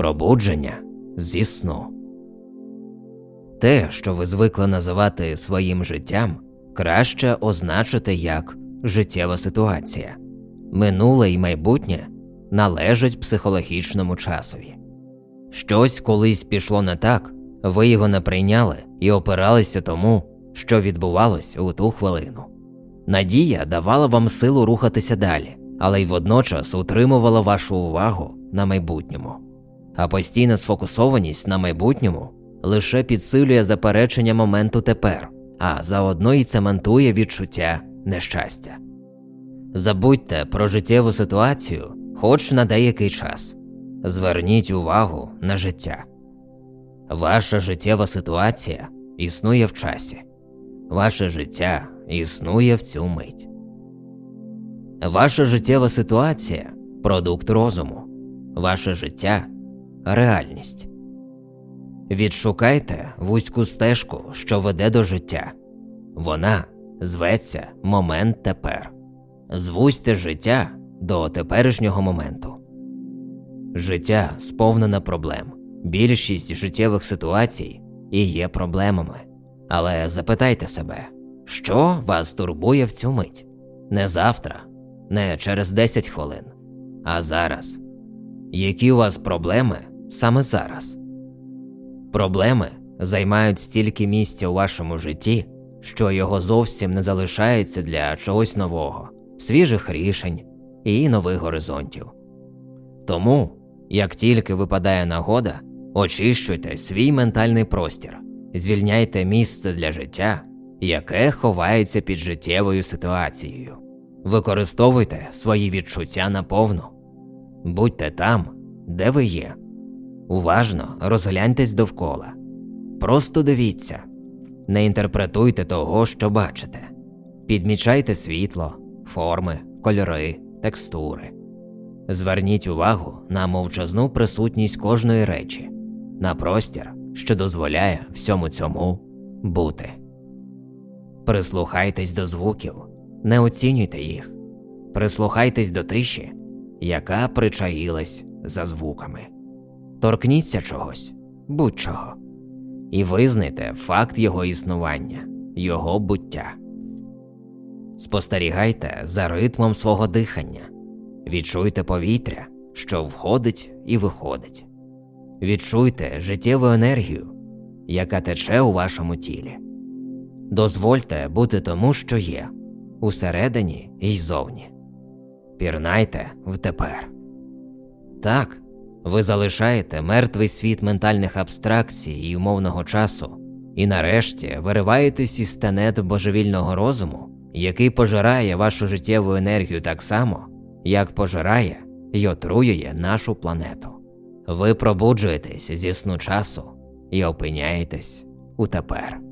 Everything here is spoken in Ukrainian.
Пробудження зі сну. Те, що ви звикли називати своїм життям, краще означити як життєва ситуація. Минуле і майбутнє належать психологічному часові. Щось колись пішло не так, ви його не прийняли і опиралися тому, що відбувалось у ту хвилину. Надія давала вам силу рухатися далі, але й водночас утримувала вашу увагу на майбутньому. А постійна сфокусованість на майбутньому лише підсилює заперечення моменту тепер, а заодно й цементує відчуття нещастя. Забудьте про життєву ситуацію хоч на деякий час. Зверніть увагу на життя. Ваша життєва ситуація існує в часі. Ваше життя існує в цю мить. Ваша життєва ситуація продукт розуму. Ваше життя реальність. Відшукайте вузьку стежку, що веде до життя. Вона зветься момент тепер. Звузьте життя до теперішнього моменту. Життя сповнене проблем. Більшість життєвих ситуацій і є проблемами. Але запитайте себе, що вас турбує в цю мить? Не завтра, не через 10 хвилин, а зараз. Які у вас проблеми саме зараз? Проблеми займають стільки місця у вашому житті, що його зовсім не залишається для чогось нового, свіжих рішень і нових горизонтів. Тому, як тільки випадає нагода, очищуйте свій ментальний простір, звільняйте місце для життя, яке ховається під життєвою ситуацією. Використовуйте свої відчуття наповну, будьте там, де ви є. Уважно розгляньтесь довкола. Просто дивіться, не інтерпретуйте того, що бачите. Підмічайте світло, форми, кольори, текстури. Зверніть увагу на мовчазну присутність кожної речі, на простір, що дозволяє всьому цьому бути. Прислухайтесь до звуків, не оцінюйте їх, прислухайтесь до тиші, яка причаїлась за звуками. Торкніться чогось, будь-чого, і визнайте факт його існування, його буття. Спостерігайте за ритмом свого дихання, відчуйте повітря, що входить і виходить. Відчуйте життєву енергію, яка тече у вашому тілі. Дозвольте бути тому, що є, усередині і ззовні. Пірнайте в тепер. Так, ви залишаєте мертвий світ ментальних абстракцій і умовного часу, і нарешті вириваєтесь із тенет божевільного розуму, який пожирає вашу життєву енергію так само, як пожирає й отруює нашу планету. Ви пробуджуєтесь зі сну часу і опиняєтесь у тепер.